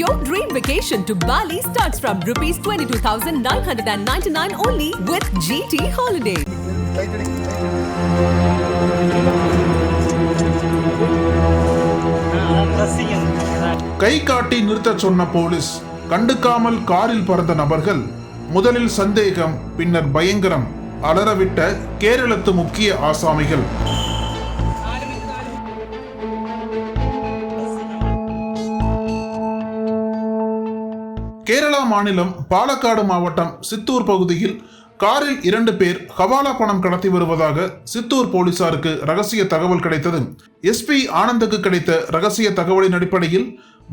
Your dream vacation to Bali starts from rupees 22,999 only with GT Holiday. கை காட்டி நிறுத்தச் சொன்ன police கண்டுக்காமல் காரில் பறந்த நபர்கள். முதலில் சந்தேகம் பின்னர் பயங்கரம். அலறவிட்ட கேரளத்து முக்கிய ஆசாமிகள். கேரளா மாநிலம் பாலக்காடு மாவட்டம் சித்தூர் பகுதியில் காரில் இரண்டு பேர் ஹவாலா பணம் கடத்தி வருவதாக சித்தூர் போலீசாருக்கு ரகசிய தகவல் கிடைத்தது. எஸ்பி ஆனந்துக்கு கிடைத்த ரகசிய தகவலின் அடிப்படையில்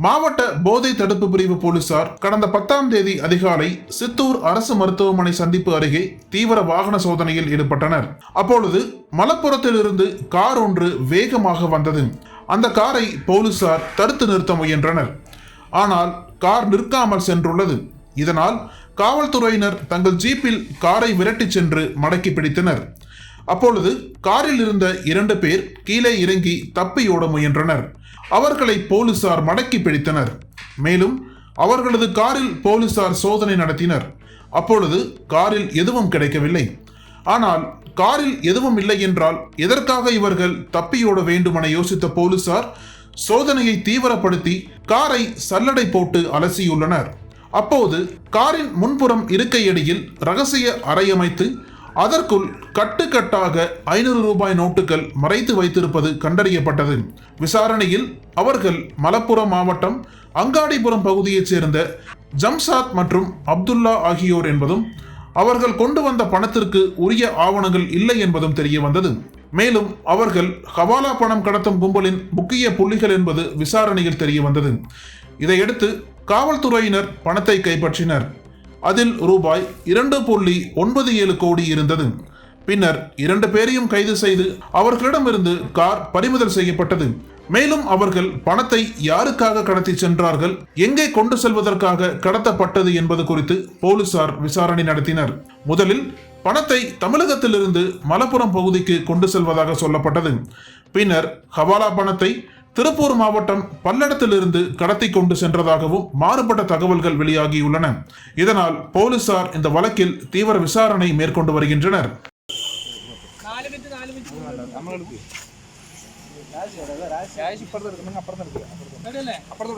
மாவட்ட போதை தடுப்பு பிரிவு போலீசார் கடந்த பத்தாம் தேதி அதிகாலை சித்தூர் அரசு மருத்துவமனை சந்திப்பு அருகே தீவிர வாகன சோதனையில் ஈடுபட்டனர். அப்பொழுது மலப்புறத்திலிருந்து கார் ஒன்று வேகமாக வந்தது. அந்த காரை போலீசார் தடுத்து நிறுத்த முயன்றனர். ஆனால் கார் நிற்காமல் சென்றுள்ளது. இதனால் காவல்துறையினர் தங்கள் ஜீப்பில் காரை விரட்டிச் சென்று மடக்கி பிடித்தனர். அப்பொழுது காரில் இருந்த இரண்டு பேர் கீழே இறங்கி தப்பியோட முயன்றனர். அவர்களை போலீசார் மடக்கி பிடித்தனர். மேலும் அவர்களது காரில் போலீசார் சோதனை நடத்தினர். அப்பொழுது காரில் எதுவும் கிடைக்கவில்லை. ஆனால் காரில் எதுவும் இல்லை என்றால் எதற்காக இவர்கள் தப்பியோட வேண்டுமென யோசித்த போலீசார் சோதனையை தீவிரப்படுத்தி காரை சல்லடை போட்டு அலசியுள்ளனர். அப்போது காரின் முன்புறம் இருக்கையடியில் ரகசிய அறை அமைத்து அதற்குள் கட்டுக்கட்டாக ஐநூறு ரூபாய் நோட்டுகள் மறைத்து வைத்திருப்பது கண்டறியப்பட்டது. விசாரணையில் அவர்கள் மலப்புரம் மாவட்டம் அங்காடிபுரம் பகுதியைச் சேர்ந்த ஜம்சாத் மற்றும் அப்துல்லா ஆகியோர் என்பதும் அவர்கள் கொண்டு வந்த பணத்திற்கு உரிய ஆவணங்கள் இல்லை என்பதும் தெரிய வந்தது மேலும் அவர்கள் ஹவாலா பணம் கடத்தும் கும்பலின் முக்கிய புள்ளிகள் என்பது விசாரணையில் தெரிய வந்தது. இதையடுத்து காவல்துறையினர் பணத்தை கைப்பற்றினர். அதில் ரூபாய் இரண்டு புள்ளி ஒன்பது ஏழு கோடி இருந்தது. பின்னர் இரண்டு பேரையும் கைது செய்து அவர்களிடமிருந்து கார் பறிமுதல் செய்யப்பட்டது. மேலும் அவர்கள் பணத்தை யாருக்காக கடத்தி சென்றார்கள் எங்கே கொண்டு செல்வதற்காக கடத்தப்பட்டது என்பது குறித்து போலீசார் விசாரணை நடத்தினர். முதலில் பணத்தை தமிழகத்திலிருந்து மலப்புரம் பகுதிக்கு கொண்டு செல்வதாக சொல்லப்பட்டது. பின்னர் ஹவாலா பணத்தை திருப்பூர் மாவட்டம் பல்லடத்திலிருந்து கடத்தி கொண்டு சென்றதாகவும் மாறுபட்ட தகவல்கள் வெளியாகியுள்ளன. இதனால் போலீசார் இந்த வழக்கில் தீவிர விசாரணை மேற்கொண்டு வருகின்றனர். அப்புறம்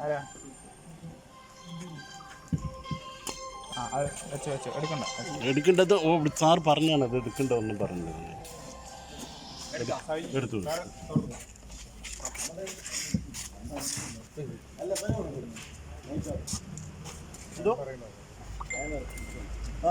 ആരാ? എടുക്കേണ്ടത് ഓ സാർ പറഞ്ഞാണ് അത് എടുക്കേണ്ട ഒന്നും പറഞ്ഞത് എടുത്തു ആ.